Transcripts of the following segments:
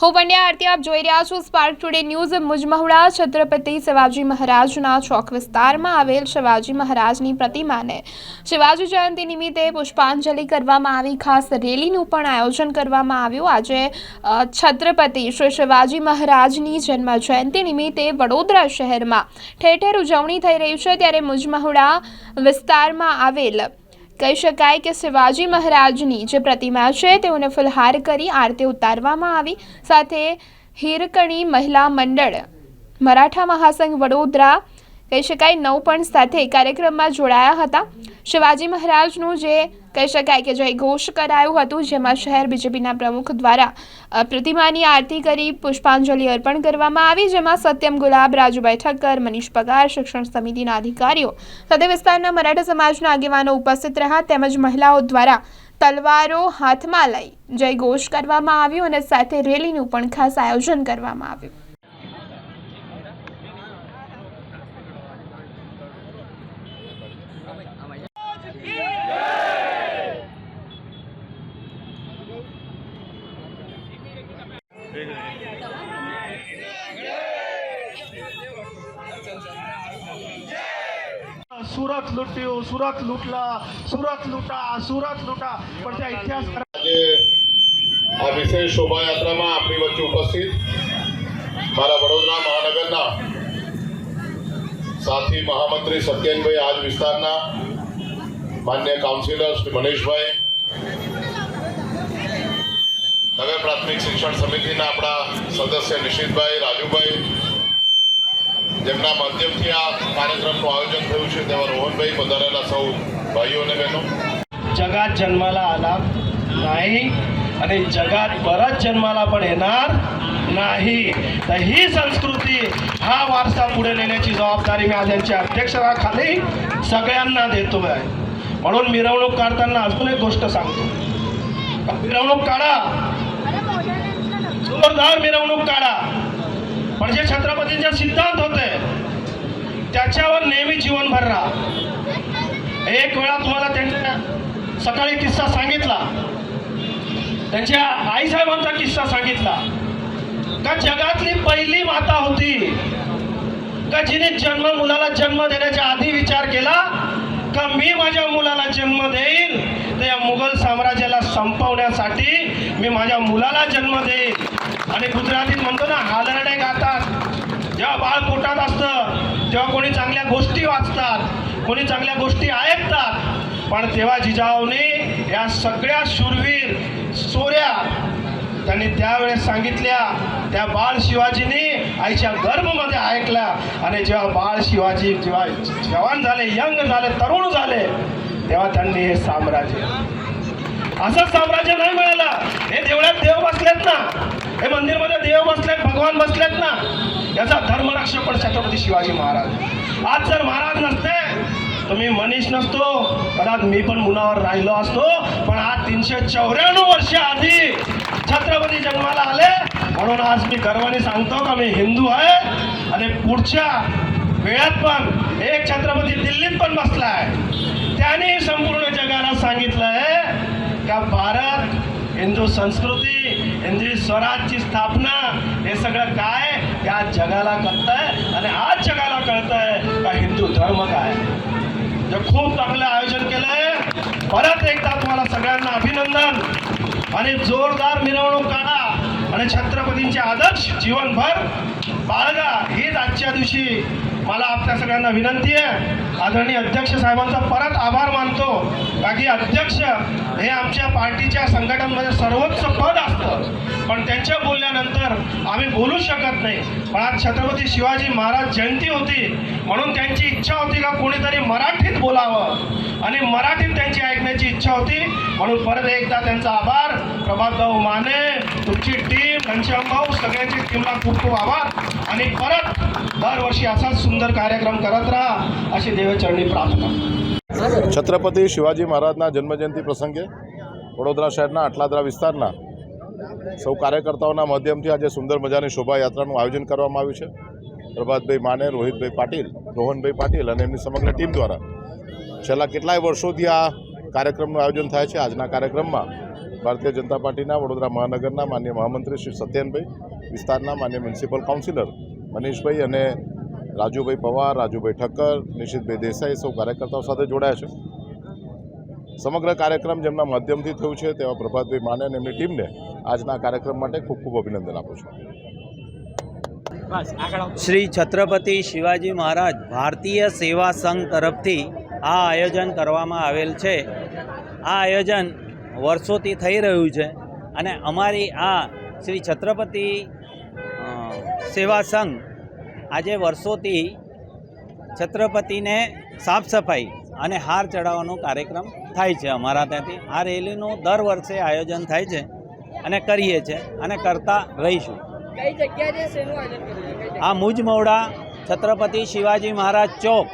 હું પંડ્યા આરતી, આપ જોઈ રહ્યા છો Spark Today News Mujmahuda Chhatrapati Shivaji મહારાજના ચોક વિસ્તારમાં આવેલ શિવાજી મહારાજની પ્રતિમાને શિવાજી જયંતિ નિમિત્તે પુષ્પાંજલિ કરવામાં આવી. ખાસ રેલીનું પણ આયોજન કરવામાં આવ્યું. આજે છત્રપતિ શ્રી શિવાજી મહારાજની જન્મ જયંતિ નિમિત્તે વડોદરા શહેરમાં ઠેર ઠેર ઉજવણી થઈ રહી છે. ત્યારે મુજમહુડા વિસ્તારમાં આવેલ કહી શકાય કે શિવાજી મહારાજની જે પ્રતિમા છે, તેઓને ફુલહાર કરી આરતી ઉતારવામાં આવી. સાથે હીરકણી મહિલા મંડળ, મરાઠા મહાસંઘ વડોદરા કહી શકાય, નવ પણ સાથે કાર્યક્રમમાં જોડાયા હતા. શિવાજી મહારાજનું જે કહી શકાય કે જય ઘોષ કરાયું હતું, જેમાં શહેર બીજેપીના પ્રમુખ દ્વારા પ્રતિમાની આરતી કરી, પુષ્પાંજલિ અર્પણ કરવામાં આવી, જેમાં સત્યમ ગુલાબ, રાજુભાઈ ઠક્કર, મનીષ પગાર, શિક્ષણ સમિતિના અધિકારીઓ સાથે વિસ્તારના મરાઠા સમાજના આગેવાનો ઉપસ્થિત રહ્યા. તેમજ મહિલાઓ દ્વારા તલવારો હાથમાં લઈ જય ઘોષ કરવામાં આવ્યું અને સાથે રેલીનું પણ ખાસ આયોજન કરવામાં આવ્યું. સુરત લૂંટ્યું, સુરત લૂંટલા, સુરત લૂંટા સુરત લૂંટા. પણ ત્યાં ઇતિહાસ આ વિશેષ શોભાયાત્રામાં આપણી વચ્ચે ઉપસ્થિત મારા વડોદરા મહાનગરના સાથી મહામંત્રી સત્યનભાઈ આજ વિસ્તારના માન્ય કાઉન્સિલર શ્રી મનીષભાઈ નગર પ્રાથમિક શિક્ષણ સમિતિના આપણા સદસ્ય નિશિતભાઈ રાજુભાઈ જેમના માધ્યમથી આ કાર્યક્રમનું આયોજન થયું છે તેવા રોહનભાઈ પધારેલા સૌ ભાઈઓ અને બહેનો जगात जन्माला आला नाही आणि जगात परत जन्माला पण येणार नाही तर ही संस्कृती हा वारसा पुढे नेण्याची जबाबदारी मी आज यांच्या अध्यक्षाखाली सगळ्यांना देतो आहे म्हणून मिरवणूक काढताना अजून एक गोष्ट सांगतो मिरवणूक काढा जोरदार मिरवणूक काढा. पण जे छत्रपतींचे सिद्धांत होते त्याच्यावर नेहमी जीवनभर राहा एक वेळा तुम्हाला त्यांच्या सकाळी किस्सा सांगितला. त्यांच्या आईसाहेबांचा किस्सा सांगितला. का जगातली पहिली माता होती. का जिने जन्म मुलाला जन्म देण्याच्या आधी विचार केला? का मी माझ्या मुलाला जन्म देईन? तर या मुघल साम्राज्याला संपवण्यासाठी मी माझ्या मुलाला जन्म देईन. आणि गुजरातीत म्हणतो ना हालरडे गातात. जेव्हा बाळ पोटात असतं तेव्हा कोणी चांगल्या गोष्टी वाचतात कोणी चांगल्या गोष्टी ऐकतात. पण तेव्हा जिजाऊने या सगळ्या शूरवीर सोऱ्या त्यांनी त्यावेळेस सांगितल्या त्या बाळ शिवाजीने आईच्या गर्भमध्ये ऐकल्या आणि जेव्हा बाळ शिवाजी जेव्हा जवान झाले यंग झाले तरुण झाले तेव्हा त्यांनी हे साम्राज्य असं साम्राज्य नाही मिळालं. हे देवळात देव बसलेत ना. हे मंदिरमध्ये देव बसलेत भगवान बसलेत ना. याचा धर्मरक्षक पण छत्रपती शिवाजी महाराज. आज जर महाराज नसते तर मी मनीष नसतो कदाच मी पण मुलावर राहिलो असतो पण आज तीनशे चौऱ्याण्णव वर्ष आधी म्हणून आज मी गर्वाने सांगतो का मी हिंदू आहे आणि पुढच्या वेळात पण एक छत्रपती दिल्लीत पण बसला आहे. त्याने संपूर्ण जगाला सांगितलं आहे का भारत हिंदू संस्कृती हिंदू स्वराजची स्थापना हे सगळं काय या जगाला कळतंय आणि आज जगाला कळतंय का हिंदू धर्म काय? जे खूप चांगलं आयोजन केलंय. परत एकदा तुम्हाला सगळ्यांना अभिनंदन आणि जोरदार मिरवणूक काढा. आणि छत्रपतींचे आदर्श जीवनभर बाळगा हीच आजच्या दिवशी मला आपल्या सगळ्यांना विनंती आहे. आदरणीय अध्यक्ष साहेबांचा परत आभार मानतो. बाकी अध्यक्ष हे आमच्या पार्टीच्या संघटनमध्ये सर्वोच्च पद असतं. पण त्यांच्या बोलल्यानंतर आम्ही बोलू शकत नाही. पण आज छत्रपती शिवाजी महाराज जयंती होती म्हणून त्यांची इच्छा होती का कोणीतरी मराठीत बोलावं. आणि मराठीत त्यांची ऐकण्याची इच्छा होती म्हणून परत एकदा त्यांचा आभार. प्रभात भाऊ माने तुमची टीम घनश्याम भाऊ सगळ्यांची टीमला खूप खूप आभार आणि परत दरवर्षी असाच सुंदर कार्यक्रम करत राहा अशी देवचरणी प्रार्थना છત્રપતિ શિવાજી મહારાજના જન્મજયંતિ પ્રસંગે વડોદરા શહેરના આટલાદરા વિસ્તારના સૌ કાર્યકર્તાઓના માધ્યમથી આજે સુંદર મજાની શોભાયાત્રાનું આયોજન કરવામાં આવ્યું છે પ્રભાતભાઈ માને રોહિતભાઈ પાટીલ રોહનભાઈ પાટીલ અને એમની સમગ્ર ટીમ દ્વારા છેલ્લા કેટલાય વર્ષોથી આ કાર્યક્રમનું આયોજન થાય છે આજના કાર્યક્રમમાં ભારતીય જનતા પાર્ટીના વડોદરા મહાનગરના માન્ય મહામંત્રી શ્રી સત્યનભાઈ, વિસ્તારના માન્ય મ્યુનિસિપલ કાઉન્સિલર મનીષભાઈ અને રાજુભાઈ પવાર, રાજુભાઈ ઠક્કર, નિશિતભાઈ દેસાઈ સૌ કાર્યકર્તાઓ સાથે જોડાયા છે. સમગ્ર કાર્યક્રમ જેમના માધ્યમથી થયું છે તેવા પ્રભાતભાઈ માને અને એમની ટીમને આજના કાર્યક્રમ માટે ખૂબ ખૂબ અભિનંદન આપું છું. શ્રી છત્રપતિ શિવાજી મહારાજ ભારતીય સેવા સંઘ તરફથી આ આયોજન કરવામાં આવેલ છે. આ આયોજન વર્ષોથી થઈ રહ્યું છે. અને અમારી આ શ્રી છત્રપતિ સેવા સંઘ આજે વર્ષોથી છત્રપતિને સાફ સફાઈ અને હાર ચડાવવાનો કાર્યક્રમ થાય છે અમારા ત્યાંથી. આ રેલીનું દર વર્ષે આયોજન થાય છે અને કરીએ છીએ અને કરતા રહીશું. આ મુજ મવડા છત્રપતિ શિવાજી મહારાજ ચોક.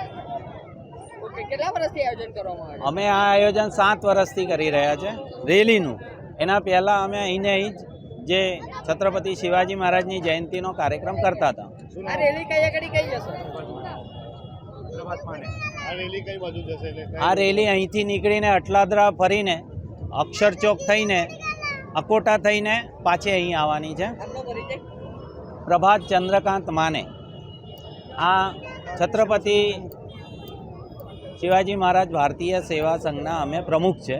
કેટલા વર્ષથી આયોજન કરવામાં આવે અમે આ આયોજન સાત વર્ષથી કરી રહ્યા છે. રેલીનું. એના પહેલાં અમે અહીંને અહીં જ જે છત્રપતિ શિવાજી મહારાજની જયંતિનો કાર્યક્રમ કરતા હતા. આ રેલી કઈ આગળ કઈ જશે? આ રેલી અહીંથી નીકળીને અટલાદરા ફરીને અક્ષરચોક થઈને અકોટા થઈને પાછી અહીં આવવાની છે. પ્રભાત ચંદ્રકાંત માને. આ છત્રપતિ શિવાજી મહારાજ ભારતીય સેવા સંઘના અમે પ્રમુખ છે.